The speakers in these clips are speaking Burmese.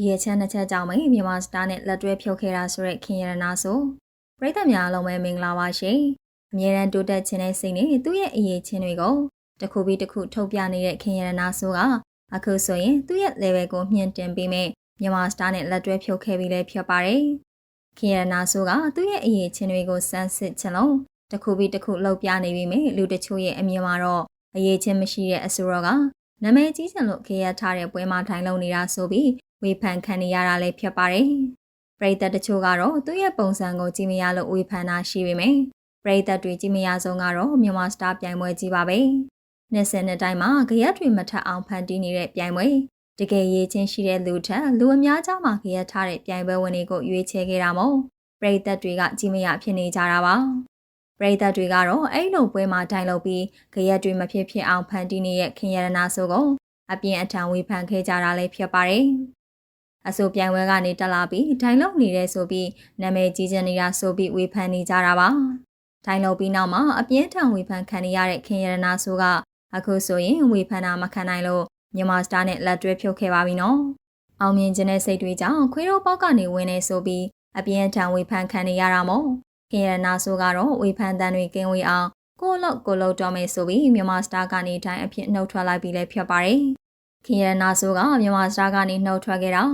ဒီရဲ့ချမ်းတစ်ချက်ကြောင့်ပဲမြန်မာစတားနဲ့လက်တွဲဖြုတ်ခဲ့တာဆိုတဲ့ခင်ရနာဆိုပရိသတ်များအားလုံးပဲမင်္ဂလာပါရှင်အမြဲတမ်းတိုးတက်ခြင်းတဲ့စိတ်နဲ့သူ့ရဲ့အရေးချင်းတွေကိုတစ်ခုပြီးတစ်ခုထုတ်ပြနေတဲ့ခင်ရနာဆိုကအခုဆိုရင်သူ့ရဲ့ level ကိုမြင့်တင်ပြီးမြမြန်မာစတားနဲ့လက်တွဲဖြုတ်ခဲ့ပြီးလည်းဖြစ်ပါတယ်ခင်ရနာဆိုကသူ့ရဲ့အရေးချင်းတွေကိုစမ်းစစ်ခြင်းလုံးတစ်ခုပြီးတစ်ခုလှုပ်ပြနေပြီးမြလူတချို့ရဲ့အမြင်မှာတော့အရေးချင်းမရှိတဲ့အဆိုတော့ကနာမည်ကြီးစံလို့ခေရထားတဲ့ပွဲမှာထိုင်လုံနေတာဆိုပြီး ဝေဖန်ခံနေရတာလည်းဖြစ်ပါတယ်။ပရိသတ်တချို့ကတော့သူ့ရဲ့ပုံစံကိုကြည့်မရလို့ဝေဖန်တာရှိပေမယ့်ပရိသတ်တွေကြည့်မရဆုံးကတော့မြန်မာစတာပြိုင်ပွဲကြီးပါပဲ။နှစ်ဆက်နှစ်တိုင်းမှာကြရက်တွေမထက်အောင်ဖန်တီးနေတဲ့ပြိုင်ပွဲတကယ်ရေးချင်းရှိတဲ့လူထက်လူအများကြားမှာကြရက်ထားတဲ့ပြိုင်ပွဲဝင်တွေကိုရွေးချယ်ခဲ့တာမို့ပရိသတ်တွေကကြည့်မရဖြစ်နေကြတာပါ။ပရိသတ်တွေကတော့အဲ့လိုပွဲမှာတိုင်လုပ်ပြီးကြရက်တွေမဖြစ်ဖြစ်အောင်ဖန်တီးနေတဲ့ခင်ရတနာဆိုကိုအပြင်းအထန်ဝေဖန်ခဲ့ကြတာလည်းဖြစ်ပါတယ်။ အဆိုပြိုင်ပွဲကနေတက်လာပြီးထိုင်လုံနေတဲ့ဆိုပြီးနာမည်ကြီးချင်နေတာဆိုပြီးဝေဖန်နေကြတာပါ။ထိုင်လုံပြီးနောက်မှာအပြင်းထန်ဝေဖန်ခံရတဲ့ခင်ရတနာဆိုကအခုဆိုရင်ဝေဖန်တာမခံနိုင်လို့မြန်မာစတာနဲ့လက်တွဲဖြုတ်ခဲ့ပါပြီနော်။အောင်မြင်ခြင်းတဲ့စိတ်တွေကြောင့်ခွေးတို့ပေါက်ကနေဝင်နေဆိုပြီးအပြင်းထန်ဝေဖန်ခံနေရတာမို့ခင်ရနာဆိုကတော့ဝေဖန်တန်တွေကင်းဝေအောင်ကိုလောက်ကိုလောက်တော့မယ်ဆိုပြီးမြန်မာစတာကနေတိုင်းအဖြစ်နှုတ်ထွက်လိုက်ပြီးလည်းဖြစ်ပါတယ်။ခင်ရနာဆိုကမြန်မာစတာကနေနှုတ်ထွက်ခဲ့တာ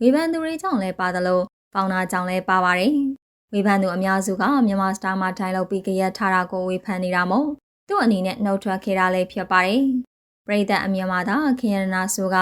ဝေဖန်သူတွေကြောင့်လည်းပါသလိုပေါင်နာကြောင့်လည်းပါပါတယ်။ဝေဖန်သူအများစုကမြန်မာစတာမှာထိုင်လောက်ပြီးကြရက်ထားတာကိုဝေဖန်နေတာမို့သူ့အနေနဲ့နှုတ်ထွက်ခဲ့တာလည်းဖြစ်ပါတယ်။ပရိသတ်အမြင်မှာသာခင်ရနာဆိုက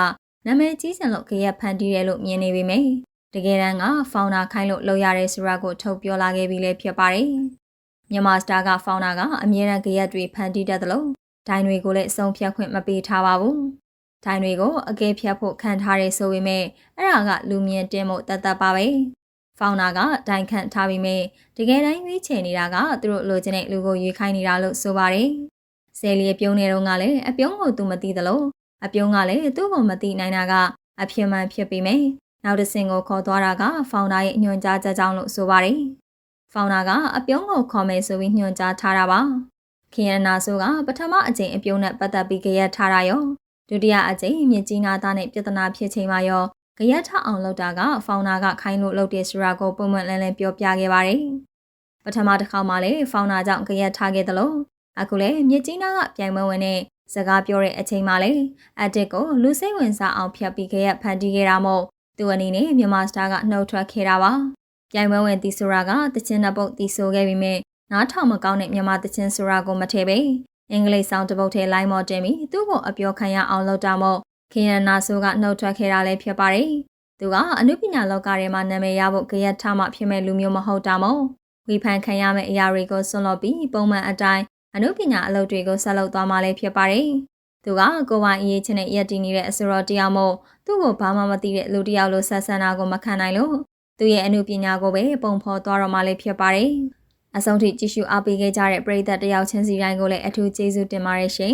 နာမည်ကြီးစံလို့ကြရက်ဖန်တီးတယ်လို့မြင်နေပေမယ့်တကယ်တမ်းကဖောင်နာခိုင်းလို့လောက်ရတဲ့ဆိုတာကိုထုတ်ပြောလာခဲ့ပြီးလည်းဖြစ်ပါတယ်။မြန်မာစတာကဖောင်နာကအမြဲတမ်းကြရက်တွေဖန်တီးတတ်သလိုဒိုင်တွေကိုလည်းအဆုံးဖြတ်ခွင့်မပေးထားပါဘူး။ ဒိုင်တွေကိုအကဲဖြတ်ဖို့ခံထားရဲဆိုပေမဲ့အဲ့ဒါကလူမြင်တင်းမှုတတ်တတ်ပါပဲ။ဖောင်နာကဒိုင်ခန့်ထားပြီးမြဲတကယ်တိုင်းရွေးချယ်နေတာကသူတို့လိုချင်တဲ့လူကိုရွေးခိုင်းနေတာလို့ဆိုပါတယ်။ဆယ်လီပြုံးနေတော့ကလည်းအပြုံးကိုသူမသိသလိုအပြုံးကလည်းသူ့ကိုမသိနိုင်တာကအဖြစ်မှန်ဖြစ်ပြီးမြဲနောက်တစ်ဆင့်ကိုခေါ်သွားတာကဖောင်နာရဲ့ညွှန်ကြားချက်ကြောင့်လို့ဆိုပါတယ်။ဖောင်နာကအပြုံးကိုခေါ်မယ်ဆိုပြီးညွှန်ကြားထားတာပါ။ခင်ရနာဆိုကပထမအကြိမ်အပြုံးနဲ့ပတ်သက်ပြီးကြရက်ထားတာရော ဒုတိယအကြိမ်မြစ်ကြီးနာသားနဲ့ပြဿနာဖြစ်ချိန်မှာရောကြရက်ထအောင်လုပ်တာကဖောင်နာကခိုင်းလို့လုပ်တဲ့ဆိုတာကိုပုံမှန်လန်းလန်းပြောပြခဲ့ပါတယ်။ပထမတစ်ခါမှလည်းဖောင်နာကြောင့်ကြရက်ထားခဲ့တယ်လို့အခုလည်းမြစ်ကြီးနာကပြိုင်ပွဲဝင်တဲ့စကားပြောတဲ့အချိန်မှလည်းအက်တစ်ကိုလူစိတ်ဝင်စားအောင်ဖျက်ပြီးခဲ့ရဖန်တီးခဲ့တာမို့သူအနေနဲ့မြန်မာစတာကနှုတ်ထွက်ခဲ့တာပါ။ပြိုင်ပွဲဝင်တီဆိုတာကတချင်းနှစ်ပုတ်တီဆိုခဲ့ပြီးမြဲနားထောင်မကောင်းတဲ့မြန်မာတချင်းဆိုတာကိုမထည့်ပဲ အင်္ဂလိပ်ဆောင်တပုတ်ထဲလိုင်းမော်တင်ပြီးသူ့ကိုအပြောခံရအောင်လုပ်တာမို့ခင်ရနာဆိုကနှုတ်ထွက်ခဲ့တာလည်းဖြစ်ပါတယ်။သူကအနုပညာလောကထဲမှာနာမည်ရဖို့ကြရက်ထားမှဖြစ်မဲ့လူမျိုးမဟုတ်တာမို့ဝီဖန်ခံရမယ့်အရာတွေကိုဆွန့်လွတ်ပြီးပုံမှန်အတိုင်းအနုပညာအလုပ်တွေကိုဆက်လုပ်သွားမှလည်းဖြစ်ပါတယ်။သူကကိုပိုင်အရေးချင်းနဲ့ရက်တည်နေတဲ့အစိုးရတယောက်မို့သူ့ကိုဘာမှမသိတဲ့လူတစ်ယောက်လိုဆက်ဆံတာကိုမခံနိုင်လို့သူရဲ့အမှုပညာကိုပဲပုံဖော်သွားတော့မှလည်းဖြစ်ပါတယ်။ အဆုံးထိကြည့်ရှုအားပေးခဲ့ကြတဲ့ပရိသတ်တယောက်ချင်းစီတိုင်းကိုလည်းအထူးကျေးဇူးတင်ပါတယ်ရှင်